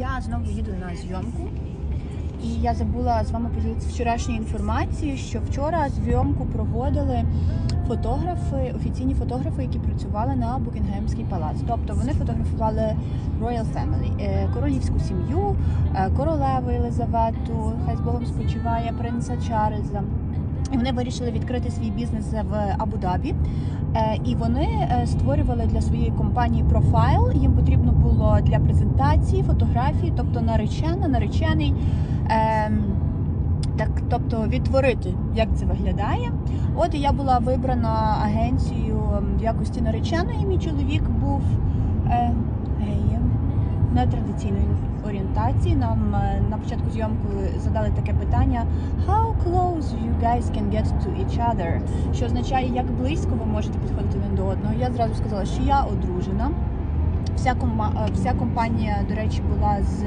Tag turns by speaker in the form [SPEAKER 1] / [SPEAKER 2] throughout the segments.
[SPEAKER 1] я знову їду на зйомку. І я забула з вами поділитися вчорашньою інформацією, що вчора зйомку проводили фотографи, офіційні фотографи, які працювали на Букінгемський палац. Тобто вони фотографували Royal Family, е, королівську сім'ю, е, королеву Єлизавету, хай з Богом спочиває принца Чарльза. І вони вирішили відкрити свій бізнес в Абу-Дабі. Е, І вони е, створювали для своєї компанії профайл. Їм потрібно було для презентації фотографії, тобто наречена, наречений. ем, Так, тобто відтворити, як це виглядає. От я була вибрана агенцією ем, в якості нареченої. Мій чоловік був нетрадиційної орієнтації. Нам е, на початку зйомки задали таке питання: How close you guys can get to each other? Що означає, як близько ви можете підходити один до одного. Я зразу сказала, що я одружена. Вся, кома- е, вся компанія, до речі, була з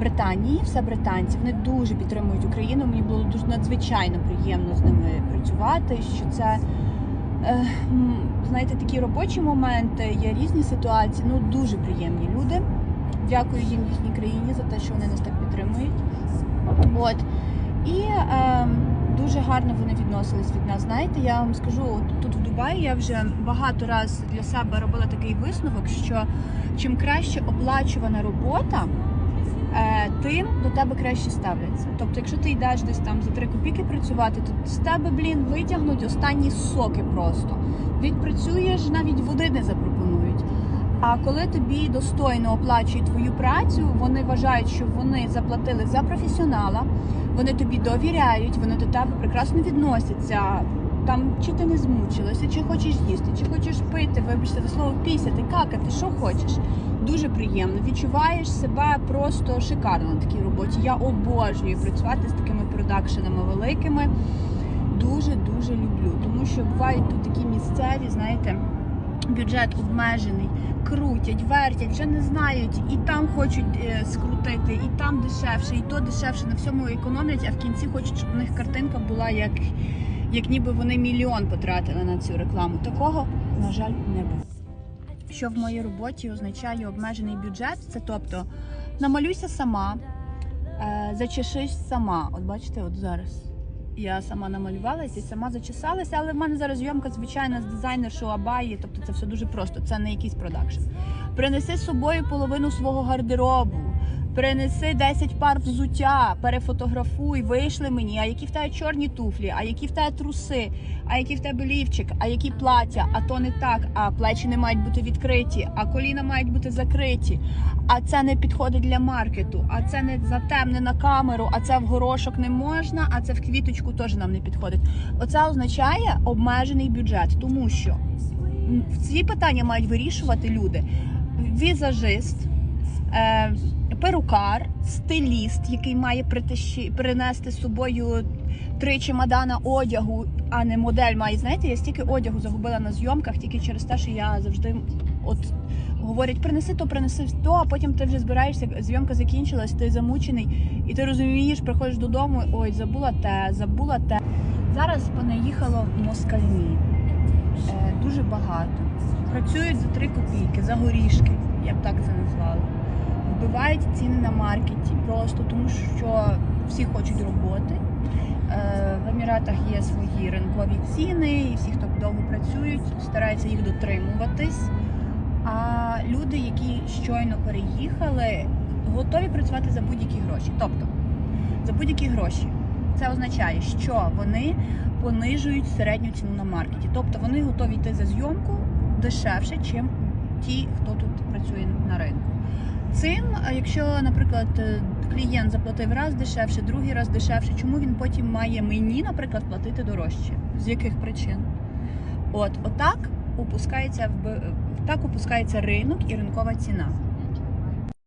[SPEAKER 1] Британії, все британці. Вони дуже підтримують Україну. Мені було дуже надзвичайно приємно з ними працювати. Що це е, знаєте, такі робочі моменти, є різні ситуації. Ну дуже приємні люди. Дякую їм їхній країні за те, що вони нас так підтримують. От. І е, дуже гарно вони відносились від нас. Знаєте, я вам скажу, от тут в Дубаї я вже багато раз для себе робила такий висновок, що чим краще оплачувана робота, е, тим до тебе краще ставляться. Тобто, якщо ти йдеш десь там за три копійки працювати, то з тебе, блін, витягнуть останні соки просто. Відпрацюєш, навіть води не запропонують. А коли тобі достойно оплачують твою працю, вони вважають, що вони заплатили за професіонала, вони тобі довіряють, вони до тебе прекрасно відносяться. Там чи ти не змучилася, чи хочеш їсти, чи хочеш пити, вибачте за слово пісяти, какати, що хочеш. Дуже приємно. Відчуваєш себе просто шикарно на такій роботі. Я обожнюю працювати з такими продакшенами великими. Дуже дуже люблю, тому що бувають тут такі місцеві, знаєте, бюджет обмежений, крутять, вертять, вже не знають, і там хочуть е, скрутити, і там дешевше, і то дешевше, на всьому економлять, а в кінці хочуть, щоб у них картинка була як, як ніби вони мільйон потратили на цю рекламу. Такого, на жаль, не було. Що в моїй роботі означає обмежений бюджет, це тобто намалюйся сама, е, зачешись сама. От бачите, от зараз. Я сама намалювалася і сама зачесалася, але в мене зараз зйомка звичайна з дизайнершою Абаї, тобто це все дуже просто, це не якийсь продакшн. Принеси з собою половину свого гардеробу, принеси 10 пар взуття, перефотографуй, вийшли мені, а які в тебе чорні туфлі, а які в тебе труси, а які в тебе лівчик, а які плаття, а то не так, а плечі не мають бути відкриті, а коліна мають бути закриті, а це не підходить для маркету, а це не затемне на камеру, а це в горошок не можна, а це в квіточку теж нам не підходить. Оце означає обмежений бюджет, тому що ці питання мають вирішувати люди. Візажист, е, перукар, стиліст, який має притащи, принести з собою три чемодана одягу, а не модель має. Знаєте, я стільки одягу загубила на зйомках тільки через те, що я завжди от говорять, принеси то, принеси то, а потім ти вже збираєшся, зйомка закінчилась, ти замучений, і ти розумієш, приходиш додому, ой, забула те, забула те. Зараз понаїхало москальні. Е, дуже багато. Працюють за 3 копійки, за горішки, я б так це назвала. Вбивають ціни на маркеті просто тому, що всі хочуть роботи. Е, В Еміратах є свої ринкові ціни, і всі, хто довго працюють, стараються їх дотримуватись. А люди, які щойно переїхали, готові працювати за будь-які гроші. Тобто, за будь-які гроші. Це означає, що вони понижують середню ціну на маркеті. Тобто вони готові йти за зйомку дешевше, ніж ті, хто тут працює на ринку. Цим, якщо, наприклад, е, клієнт заплатив раз дешевше, другий раз дешевше, чому він потім має мені, наприклад, платити дорожче? З яких причин? От, отак опускається в так опускається ринок і ринкова ціна.